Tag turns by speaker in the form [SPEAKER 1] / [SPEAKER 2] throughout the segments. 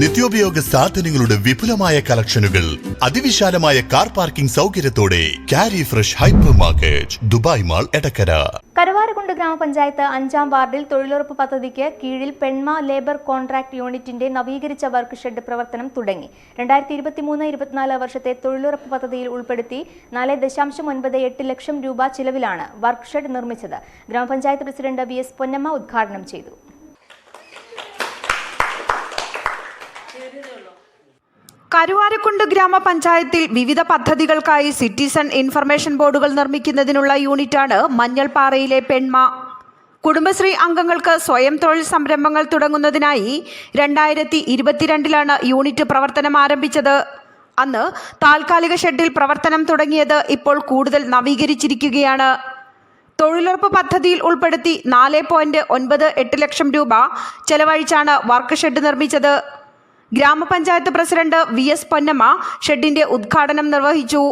[SPEAKER 1] നിത്യോപയോഗ സാധനങ്ങളുടെ വിപുലമായ കളക്ഷനുകൾ അതിവിശാലമായ car parking സൗകര്യത്തോടെ carry fresh hyper market Dubai mall Edakkara.
[SPEAKER 2] Karuvarakundu ഗ്രാമപഞ്ചായത്ത് അഞ്ചാം വാർഡിൽ തൊഴിലുറപ്പ് പദ്ധതിക്ക് കീഴിൽ പെൺമ ലേബർ കോൺട്രാക്ട് യൂണിറ്റിന്റെ നവീകരിച്ച വർക്ക് ഷെഡ് പ്രവർത്തനം തുടങ്ങി. രണ്ടായിരത്തി ഇരുപത്തിമൂന്ന് ഇരുപത്തിനാല് വർഷത്തെ തൊഴിലുറപ്പ് പദ്ധതിയിൽ ഉൾപ്പെടുത്തി നാല് ദശാംശം ഒൻപത് എട്ട് ലക്ഷം രൂപ ചിലവിലാണ് വർക്ക് ഷെഡ് നിർമ്മിച്ചത്. ഗ്രാമപഞ്ചായത്ത് പ്രസിഡന്റ് വി എസ് പൊന്നമ്മ ഉദ്ഘാടനം ചെയ്തു.
[SPEAKER 3] കരുവാരക്കുണ്ട് ഗ്രാമപഞ്ചായത്തിൽ വിവിധ പദ്ധതികൾക്കായി സിറ്റിസൺ ഇൻഫർമേഷൻ ബോർഡുകൾ നിർമ്മിക്കുന്നതിനുള്ള യൂണിറ്റാണ് മഞ്ഞൾപ്പാറയിലെ പെൺമ കുടുംബശ്രീ അംഗങ്ങൾക്ക് സ്വയം തൊഴിൽ സംരംഭങ്ങൾ തുടങ്ങുന്നതിനായി രണ്ടായിരത്തി ഇരുപത്തിരണ്ടിലാണ് യൂണിറ്റ് പ്രവർത്തനം ആരംഭിച്ചത്. അന്ന് താൽക്കാലിക ഷെഡിൽ പ്രവർത്തനം തുടങ്ങിയത് ഇപ്പോൾ കൂടുതൽ നവീകരിച്ചിരിക്കുകയാണ്. തൊഴിലുറപ്പ് പദ്ധതിയിൽ ഉൾപ്പെടുത്തി നാല് പോയിന്റ് ഒൻപത് എട്ട് ലക്ഷം രൂപ ചെലവഴിച്ചാണ് വർക്ക് ഷെഡ് നിർമ്മിച്ചത്. ഗ്രാമപഞ്ചായത്ത് പ്രസിഡന്റ് വി എസ് പൊന്നമ്മ ഷെഡിന്റെ ഉദ്ഘാടനം നിർവഹിച്ചു.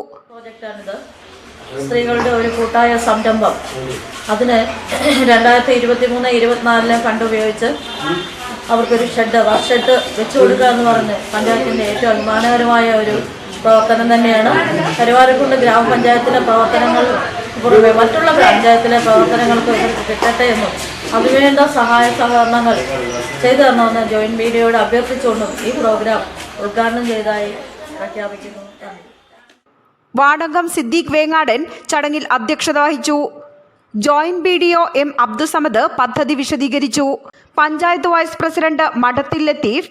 [SPEAKER 4] സ്ത്രീകളുടെ ഒരു കൂട്ടായ സംരംഭം. അതിന് രണ്ടായിരത്തി ഇരുപത്തി മൂന്ന് ഇരുപത്തിനാലിലെ ഫണ്ട് ഉപയോഗിച്ച് അവർക്കൊരു ഷെഡ് വർക്ക് ഷെഡ് വെച്ചു കൊടുക്കുക എന്ന് പറഞ്ഞ് പഞ്ചായത്തിന്റെ ഏറ്റവും അഭിമാനകരമായ ഒരു പ്രവർത്തനം തന്നെയാണ്. കരുവാരക്കുണ്ട് ഗ്രാമപഞ്ചായത്തിലെ പ്രവർത്തനങ്ങൾ പുറമെ മറ്റുള്ള പഞ്ചായത്തിലെ പ്രവർത്തനങ്ങൾക്ക് കിട്ടട്ടെ എന്നും അതിനുവേണ്ട സഹായ സഹകരണങ്ങൾ ചെയ്തു തരണമെന്ന് ജോയിന്റ് മീഡിയയോട് അഭ്യർത്ഥിച്ചുകൊണ്ടും ഈ പ്രോഗ്രാം ഉദ്ഘാടനം ചെയ്തതായി പ്രഖ്യാപിക്കുന്നു.
[SPEAKER 3] വാടകം സിദ്ദീഖ് വേങ്ങാടൻ ചടങ്ങിൽ അധ്യക്ഷത വഹിച്ചു. Joint B D O M Abdussamad പദ്ധതി വിശദീകരിച്ചു. പഞ്ചായത്ത് വൈസ് പ്രസിഡന്റ് മഠത്തിൽ ലത്തീഫ്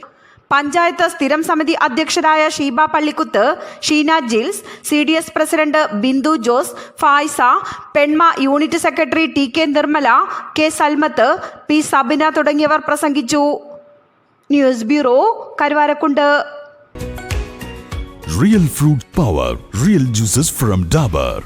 [SPEAKER 3] പഞ്ചായത്ത് സ്ഥിരം സമിതി അധ്യക്ഷരായ Sheeba Pallikuth Sheena Jils C D S president Bindu Jose Faisa Penma unit secretary T K Nirmala K Salmath P Sabina തുടങ്ങിയവർ പ്രസംഗിച്ചു. News bureau Karuvarakundu.
[SPEAKER 1] Real fruit power real juices from Dabur